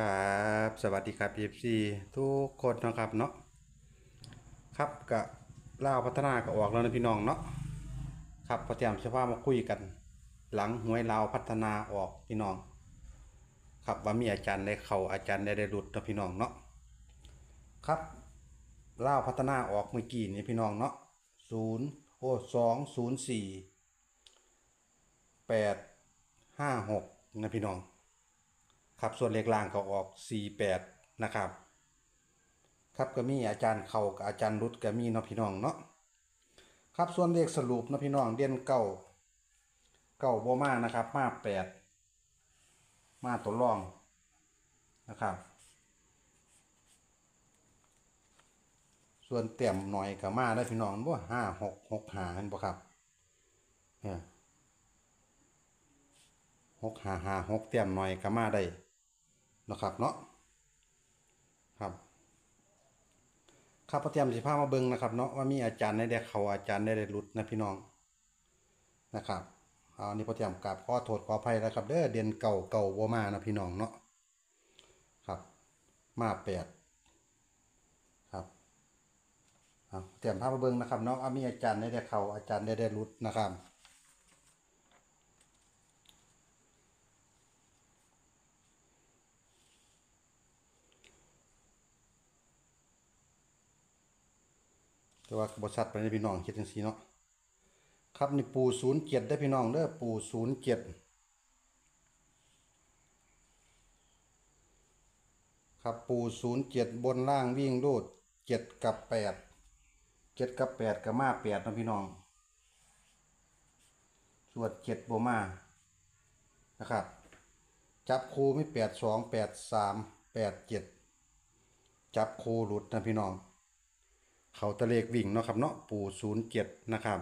ครับสวัสดีครับ FC ทุกคนนะครับเนาะครับกะล่าพัฒนาก็ออกแล้วนะพี่น้องเนาะครับพอเตรียมเสื้อผ้ามาคุยกัน หลังหวยลาวพัฒนาออกพี่น้อง ครับว่ามีอาจารย์ได้เข้าอาจารย์ได้ได้หลุดนะพี่น้องเนาะครับล่าพัฒนาออกเมื่อกี้นี่พี่น้องเนาะศูนย์โอ้สองศูนย์สี่แปดห้าหกนะพี่น้อง ครับส่วนเลขล่างก็ออก 48 นะครับ ครับก็มีอาจารย์เขากับอาจารย์รุดก็มีเนาะพี่น้องเนาะครับส่วนเลขสรุปเนาะพี่น้องเด่นเก้าเก้าบ่มานะครับมาแปดมาตัวรองนะครับส่วนเต็มหน่อยก็มาได้พี่น้องบ่ห้าหกหกหาเห็นบ่ครับเนี่ยหกหาหาหกเต็มหน่อยก็มาได้ นะครับเนาะครับข้าพเจ้าสิพามาเบิ่งนะครับเนาะว่ามีอาจารย์ได้ได้เขาอาจารย์ได้ได้หลุดนะพี่น้องนะครับเอาอันนี้พอเตรียมกราบขอโทษขออภัยนะครับเด้อเดือนเก่าเก่าบ่มานะพี่น้องเนาะครับ มาแปดครับเอาเตรียมพามาเบิ่งนะครับเนาะว่ามีอาจารย์ได้ได้เขาอาจารย์ได้ได้หลุดนะครับ แต่ว่าบริษัทไปในพี่น้องคิดจังซี่เนาะครับนี่ปูศูนย์เจ็ดได้พี่น้องเด้อปูศูนย์เจ็ดครับปูศูนย์เจ็ดบนล่างวิ่งรูดเจ็ดกับแปดเจ็ดกับแปดกับมาแปดนะพี่น้อง ส่วนเจ็ดโบมานะครับ จับคูไม่แปดสองแปดสามแปดเจ็ดจับคูหลุดนะพี่น้อง เขาตะเลกวิ่งเนาะครับเนาะปู่ศูนย์เจ็ดนะครับ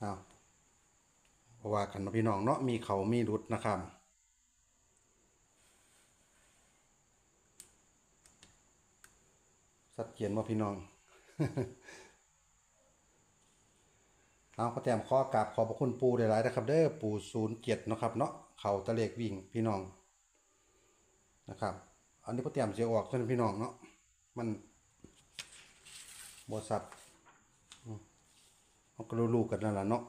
เอาเพราะว่ากันพี่น้องเนาะมีเขามีรุดนะครับสัดเกียนว่าพี่น้องเอาขอแต้มข้อกราบขอบพระคุณปูหลายๆนะครับ เด้อปูศูนย์เจ็ดนาะครับเนาะเขาตะเลกวิ่งพี่น้องนะครับ อันนี้พอเตรียมเสียออกเพื่อนพี่น้องเนาะมันบวสับเขาก็รู้ๆกันนั่นแหละเนาะ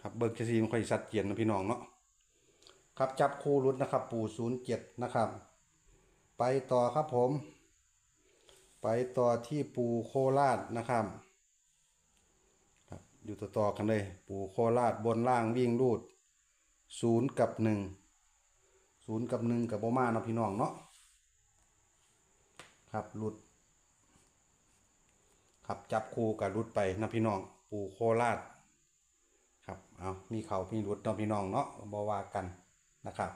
ครับเบิกจะซีมันค่อยสัดเจียนนะพี่น้องเนาะครับจับคู่รุดนะครับ ปู่ศูนย์เจ็ดนะครับ ไปต่อครับผม ไปต่อที่ปู่โคราชนะครับ อยู่ต่อต่อๆกันเลย ปู่โคราชบนล่างวิ่งรูดศูนย์กับหนึ่งศูนย์กับหนึ่งกับโบมาเนาะพี่น้องเนาะครับรุดครับจับคู่กับรุดไปนะพี่น้อง ปู่โคราชครับเอามีเขามีรุดเนาะพี่น้องเนาะบวากันนะครับ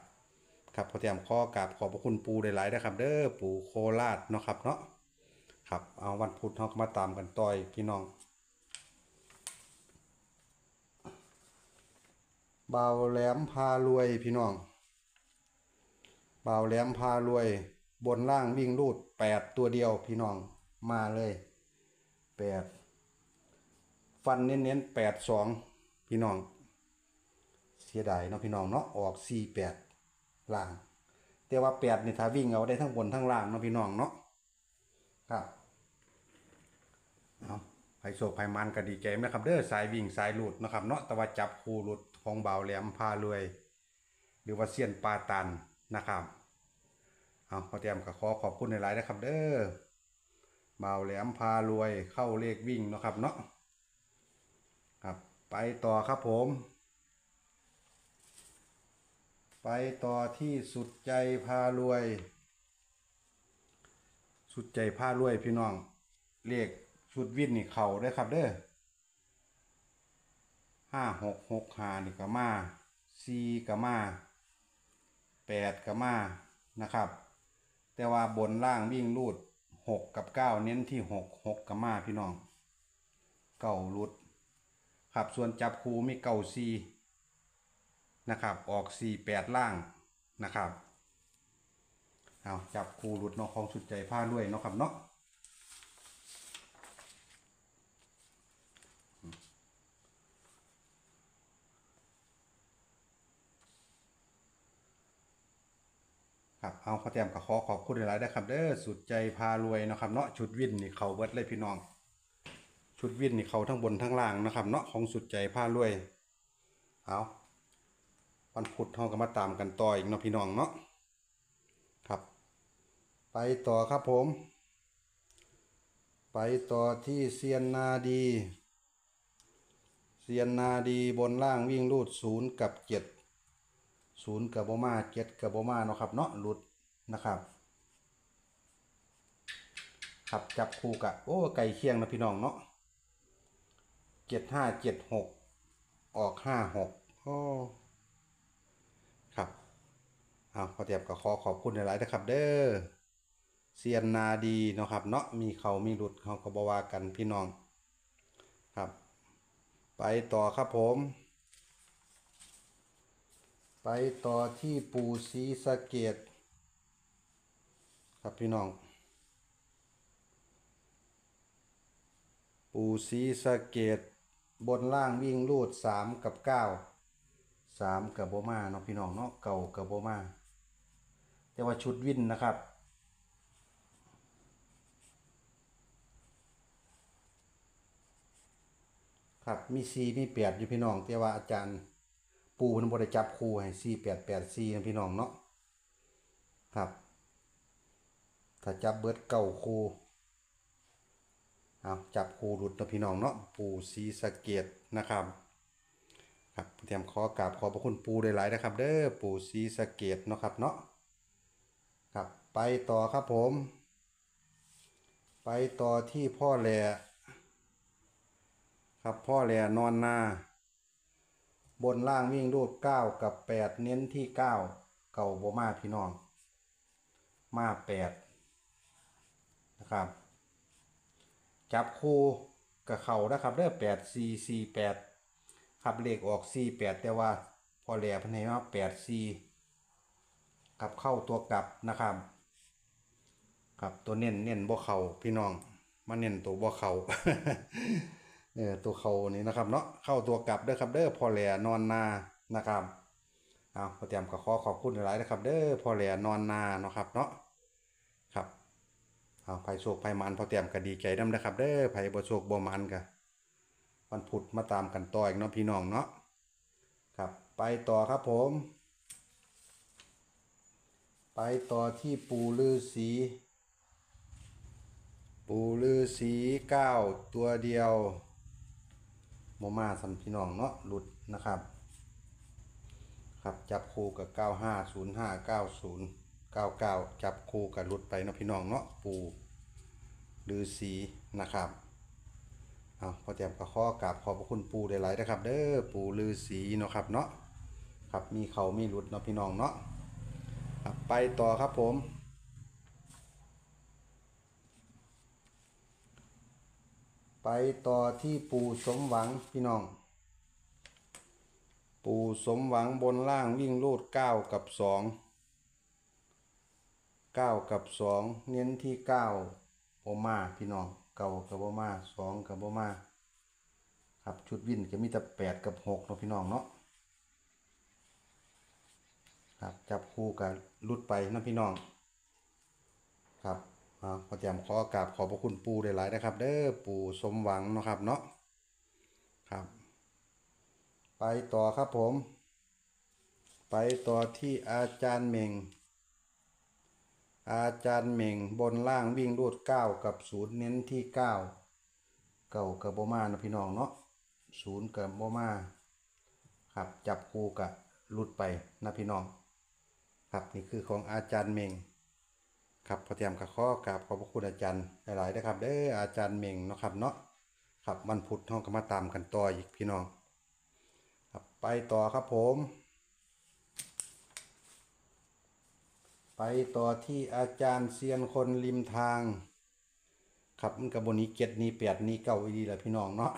ครับขอเตรียมข้อกราบขอบพระคุณปูหลายๆนะครับ เด้อปู่โคราชเนาะครับเนาะครับเอาวันพุธเราก็มาตามกันต่อยพี่น้อง บาแหลมพารวยพี่น้องเบาแหลมพารวย บนล่างวิ่งรูดแปดตัวเดียวพี่น้องมาเลยแปดฟันเน้นๆแปดสองพี่น้อง เสียดายเนาะพี่น้องเนาะออกสี่แปดล่าง แต่ว่าแปดนี่ถ้าวิ่งเอาได้ทั้งบนทั้งล่างเนาะพี่น้องเนาะครับเอาไผโศกไผมันก็ดีใจนะครับ เด้อสายวิ่งสายหลุดนะครับเนาะแต่ว่าจับคู่หลุด ของเบาแหลมพารวย หรือว่าเซียนปาตันนะครับเอาขอเตรียมก็ขอขอบคุณในหลายนะครับ เด้อเบาแหลมพารวยเข้าเลขวิ่งนะครับเนาะครับ ไปต่อครับผม ไปต่อที่สุดใจพารวย สุดใจพารวยพี่น้องเลขชุดวินนี่เข่าได้ครับเด้อ ห้าหกหกหานี่ก็มาสี่ก็มาแปดก็มานะครับ แต่ว่าบนล่างวิ่งรูดหกกับเก้าเน้นที่หกหกก็มาพี่น้องเก่ารุดครับส่วนจับคูมีเก่าซีนะครับ ออกสี่แปดล่างนะครับเอาจับคูรุดเนาะของสุดใจผ้าด้วยเนาะครับเนาะ ครับเอาพ่อแต้มก็ขอขอบคุณหลายๆนะครับเด้อสุดใจพารวยนะครับเนาะชุดวินนี่เขาเบิดเลยพี่น้อง ชุดวินนี่เขาทั้งบนทั้งล่างนะครับเนาะของสุดใจพารวยเอาวันพุธเฮาก็มาตามกันต่ออีกเนาะพี่น้องเนาะครับ ไปต่อครับผม ไปต่อที่เซียนนาดีเซียนนาดีบนล่างวิ่งรูดศูนย์กับเจ็ด ศูนย์กับโบมาเจ็ดกับโบมาเนาะครับเนาะหลุดนะครับครับจับคู่กะโอ้ไก่เคียงนะพี่น้องเนาะเจ็ดห้าเจ็ดหกออกห้าหกโอ้ครับเอาพอเทียบกับขอขอบคุณหลายๆนะครับ เด้อเซียนนาดีเนาะครับ เนาะมีเขามีหลุดเขาก็บว่ากันพี่น้องครับ ไปต่อครับผม ไปต่อที่ปูซีสะเกตครับพี่น้อง ปูซีสะเกตบนล่างวิ่งรูดสามกับเก้าสามกับโบมาเนาะพี่น้องเนาะเก่ากับโบมา แต่ว่าชุดวินนะครับครับมีซีมีแปดอยู่พี่น้องแต่ว่าอาจารย์ ปูเพิ่นบ่ได้จับคู่ให้ซีแปดแปดซีนพี่น้องเนาะครับ ถ้าจับเบิดเก่าคู่เอาจับคู่หลุดนะพี่น้องเนาะปูซีสะเกตนะครับครับเตรียมขอกราบขอบพระคุณปูได้หลายนะครับ เด้อปูซีสะเกตเนาะครับเนาะครับไปต่อครับผม ไปต่อที่พ่อแหล่ครับพ่อแหล่นอนนา บนล่างวิ่งรูดเก้ากับแปดเน้นที่เก้าเก่าบมาพี่น้อง มาแปดนะครับ จับคู่กับเขานะครับเด้อแปดสี่สี่แปดขับเลขออกสี่แปดแต่ว่าพอแหล่พันให้มาแปดสี่กับเข้าตัวกลับนะครับครับตัวเน้นเน้นบ่เขาพี่น้องมาเน้นตัวบ่เขา เออตัวเขานี่นะครับเนาะเข้าตัวกลับเด้อครับเด้อพอแหลนอนนานะครับเอาพอเตรียมก็ขอขอบคุณหลายนะครับ เด้อพอแหลนอนนาเนาะครับเนาะครับเอาไผโชคไผมันพอเตรียมก็ดีใจนำนะครับ เด้อไผบ่โชคบ่มันก็วันพุธมาตามกันต่ออีกเนาะพี่น้องเนาะครับ ไปต่อครับผม ไปต่อที่ปู่ฤาษีปู่ฤาษีเก้าตัวเดียว โมมาสัมพี่น้องเนาะหลุดนะครับ ครับจับคู่กับ 9505 90 99 จับคู่กับหลุดไปเนาะพี่น้องเนาะปูฤาษีนะครับเอาพอเตรียมกระข้อกราบขอบพระคุณปูได้หลายๆนะครับ เด้อปูฤาษีเนาะครับเนาะครับมีเขามีหลุดเนาะพี่น้องเนาะไปต่อครับผม ไปต่อที่ปู่สมหวังพี่น้อง ปู่สมหวังบนล่างวิ่งรูดเก้ากับสองเก้ากับสองเน้นที่เก้าโอมาพี่น้องเก้ากับโอมาสองกับโอมาครับชุดวิ่นจะมีแต่แปดกับหกเนาะพี่น้องเนาะครับจับคู่กับรุดไปนะพี่น้อง ครับ อ่าพอแจมขอกราบขอบพระคุณปู่ได้หลายนะครับ เด้อปู่สมหวังเนาะครับเนาะครับ ไปต่อครับผม ไปต่อที่อาจารย์เหม่งอาจารย์เหม่งบนล่างวิ่งรูดเก้ากับศูนย์เน้นที่เก้าเก่ากับโบมานะพี่น้องเนาะศูนย์กับโบมาครับจับคู่กับรุดไปนะพี่น้อง ครับนี่คือของอาจารย์เหม่ง ครับพอเตรียมกับข้อกราบขอบพระคุณอาจารย์หลายๆนะครับเด้ออาจารย์เม่งเนาะครับเนาะครับวันพุทธห้องก็มาตามกันต่ออีกพี่น้องครับไปต่อครับผม ไปต่อที่อาจารย์เซียนคนริมทาง ครับมันกับบนี้เจ็ดนี้แปดนี้เก้าดีแหละพี่น้องเนาะ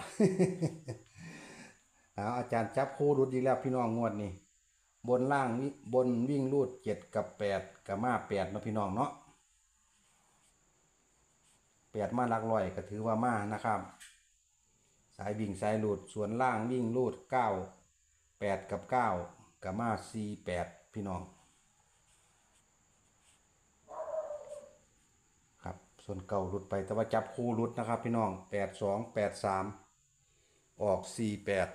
เอาอาจารย์จับคู่รุดดีแล้วพี่น้องงวดนี้ บนล่างบนวิ่งรูดเจ็ดกับแปดกับมาแปดนะพี่น้องเนาะ แปดมาหลักร้อยก็ถือว่ามานะครับ สายวิ่งสายหลุดส่วนล่างวิ่งลูดเก้าแปดกับเก้ากับมาสี่แปดพี่น้อง ครับส่วนเก่าหลุดไปแต่ว่าจับคู่หลุดนะครับ พี่น้องแปดสองแปดสามออกสี่แปด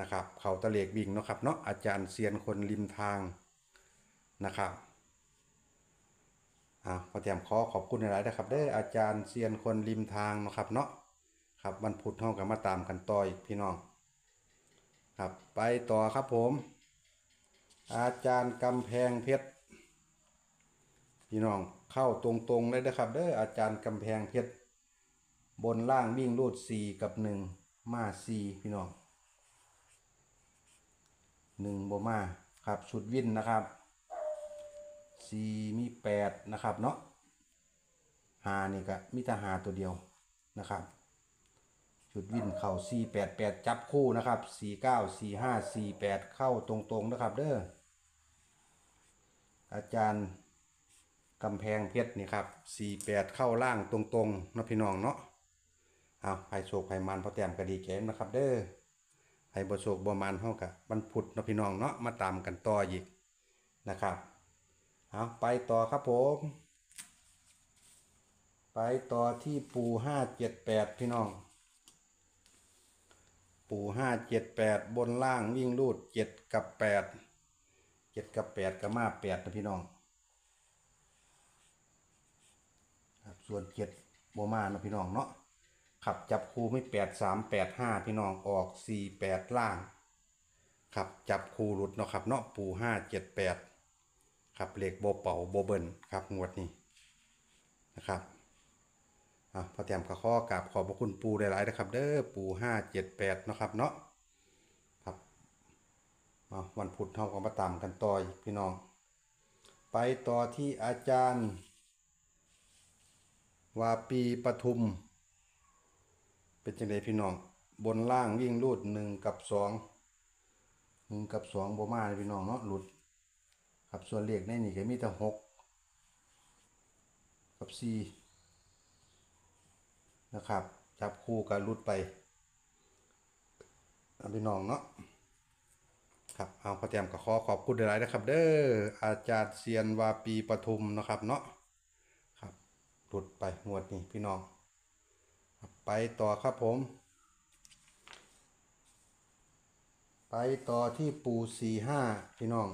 นะครับ เขาตะเลกวิ่งนะครับเนาะอาจารย์เซียนคนริมทางนะครับ อ่าพอเตรียมขอขอบคุณหลายๆนะครับเด้อาจารย์เซียนคนริมทางนะครับเนาะครับวันพุธเท่ากับมาตามกันต่ออีกพี่น้องครับไปต่อครับผม อาจารย์กำแพงเพชรพี่น้องเข้าตรงๆเลยนะครับเด้ออาจารย์กำแพงเพชรบนล่างวิ่งรูดสี่กับหนึ่งมาสี่พี่น้องหนึ่งโบมาครับชุดวินนะครับ สี่มีแปดนะครับเนาะหานี่ก็มีแต่หาตัวเดียวนะครับชุดวินเข่า488 จับคู่นะครับ 49 45 48 เข้าตรงๆนะครับเด้ออาจารย์กำแพงเพชรนี่ครับ 48 เข้าล่างตรงๆนะพี่น้องเนาะเอาไผโศกไผมันพอแต้มก็ดีแก่นะครับเด้อไผบ่โศกบ่มันเฮาก็บรรพุดนะพี่น้องเนาะมาตามกันต่ออีกนะครับ เอาไปต่อครับผม ไปต่อที่ปู578พี่น้อง ปูห้าเจ็ดแปดบนล่างวิ่งรูดเจ็ดกับแปดเจ็ดกับแปดกับมาแปดนะพี่น้องครับส่วนเจ็ดโบมานะพี่น้องเนาะขับจับคูไม่แปดสามแปดห้าพี่น้องออกสี่แปดล่างขับจับคูหลุดเนาะครับเนาะปูห้าเจ็ดแปด ขับเหล็กโบเป่าโบเบิลครับงวดนี้นะครับอะพอแต้มก็ข้อกราบขอบพระคุณปูหลายๆนะครับ เด้อปูห้าเจ็ดแปดนะครับเนาะครับมาวันพุธเท่ากับมาตามกันต่ออีกพี่น้อง ไปต่อที่อาจารย์วาปีปทุม เป็นจังไดพี่น้อง บนล่างวิ่งรูดหนึ่งกับสองหนึ่งกับสองโบมาเลยพี่น้องเนาะหลุด ครับส่วนเลขในนี่ก็มีแต่หกกับสี่นะครับจับคู่กันรุดไปเอาพี่น้องเนาะครับเอาพอแจมก็ขอขอบคุณหลายๆนะครับ เด้ออาจารย์เซียนวาปีปทุมนะครับเนาะครับหลุดไปงวดนี้พี่น้อง ไปต่อครับผม ไปต่อที่ปูสี่ห้าพี่น้อง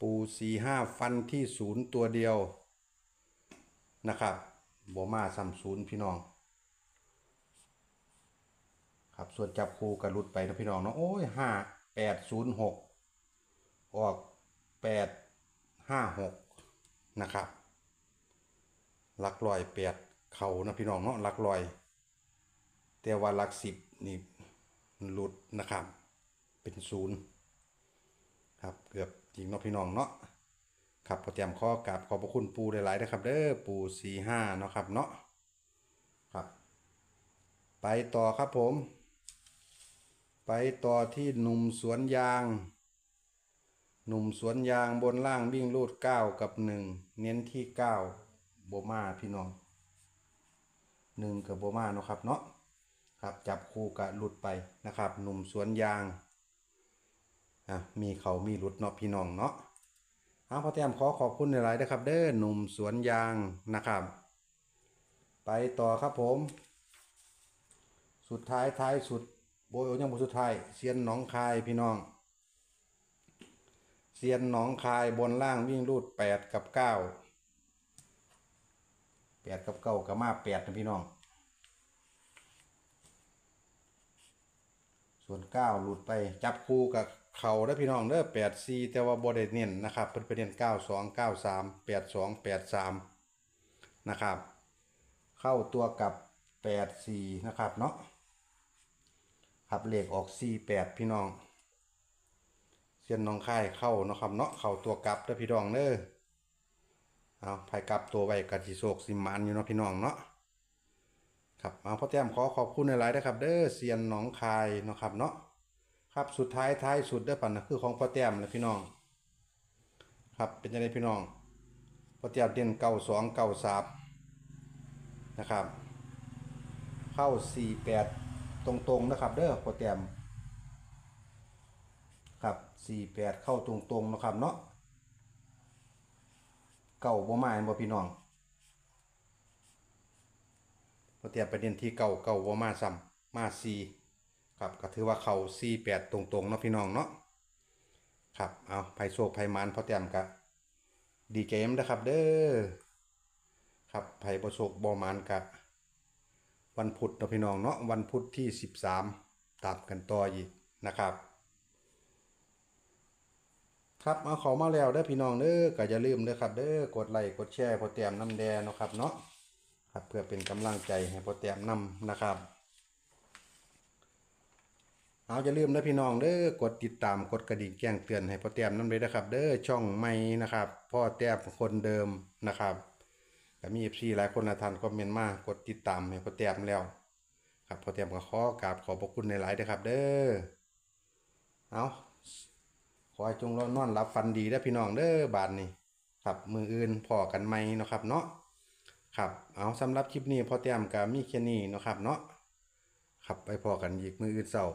ปูสี่ห้าฟันที่ศูนย์ตัวเดียวนะครับบมาซัมศูนย์พี่น้องครับส่วนจับคู่กันรุดไปนะพี่น้องเนาะโอ้ยห้าแปดศูนย์หกออกแปดห้าหกนะครับหลักลอยแปดเขานะพี่น้องเนาะหลักลอย แต่ว่าหลักสิบนี่หลุดนะครับ เป็นศูนย์ครับเกือบ จริงเนาะพี่น้องเนาะครับพอเตรียมข้อกราบขอบพระคุณปูหลายๆนะครับ เด้อปูสี่ห้าเนาะครับเนาะครับ ไปต่อครับผม ไปต่อที่หนุ่มสวนยาง หนุ่มสวนยางบนล่างวิ่งรูดเก้ากับหนึ่งเน้นที่เก้าโบมาพี่น้องหนึ่งกับโบมาเนาะครับเนาะครับจับคู่กับหลุดไปนะครับ หนุ่มสวนยาง อะมีเขามีหลุดเนาะพี่น้องเนาะเอาพ่อแต้มขอขอบคุณหลายๆนะครับ เด้อหนุ่มสวนยางนะครับ ไปต่อครับผม สุดท้ายท้ายสุดโบยยังบุสุดท้ายเซียนหนองคายพี่น้องเซียนหนองคายบนล่างวิ่งรูดแปดกับเก้าแปดกับเก้ากับมาแปดนะพี่น้อง ส่วนเก้าหลุดไปจับคู่กับ เขาได้พี่น้องเด้อแปดสี่แต่ว่าบอดเน้นนะครับเป็นประเด็นเก้าสองเก้าสามแปดสองแปดสามนะครับ เข้าตัวกับแปดสี่นะครับเนาะครับเลขออกสี่แปดพี่น้องเส้นน้องค่ายเข้าเนาะครับเนาะเข้าตัวกลับเด้อพี่น้องเด้อเอาไผกลับตัวไว้กัจิโศกสิมานอยู่เนาะพี่น้องเนาะครับเอาพ่อแต้มขอขอบคุณในไลน์นะครับ เด้อเซียนหนองคายเนาะครับเนาะ ครับสุดท้ายท้ายสุดเด้ปันนะคือของพ่อแต้มเลยพี่น้อง ครับเป็นยังไงพี่น้องพ่อแต้มเด่นเก้าสองเก้าสามนะครับ เข้าสี่แปดตรงๆนะครับ เด้อพ่อแต้มครับสี่แปดเข้าตรงๆนะครับเนาะเก้าบ่มาเห็นบ่พี่น้องพอเตรียมไปเน้นที่เก่าเก่าว่ามาซ้ำมาซี ครับก็ถือว่าเขาซีแปดตรงๆเนาะพี่น้องเนาะครับเอาไผโศกไผมานพอเตรียมกะดีใจมนะครับเด้อครับไผบ่โศกบ่มานกะวันพุธเนาะพี่น้องเนาะวันพุธที่ 13 ตามกันต่ออีกนะครับ ครับเอาขอมาแล้วเด้อพี่น้องเด้อก็อย่าลืมเด้อครับเด้อกดไลค์กดแชร์พอแต้มน้ำแดงเนาะครับเนาะครับเพื่อเป็นกำลังใจให้พอแต้มนำนะครับ เอาอย่าลืมเด้อพี่น้องเด้อกดติดตามกดกระดิ่งแจ้งเตือนให้พ่อแต้มนำเลยนะครับ เด้อช่องใหม่นะครับพ่อแต้มคนเดิมนะครับก็มี FC หลายคนนะท่านคอมเมนต์มากดติดตามให้พ่อแต้มแล้ว ครับพ่อแต้มก็ขอกราบขอบพระคุณในหลายๆเด้อครับ เด้อเอาขอให้จงนอนหลับฝันดีได้พี่น้องเด้อบานนี้ครับมืออื่นพอกันไหมเนะครับเนาะครับเอาสำหรับคลิปนี้พ่อเตรียมกับมีแค่นี้นะครับเนาะครับไปพอกันอีกมืออื่นเสาร์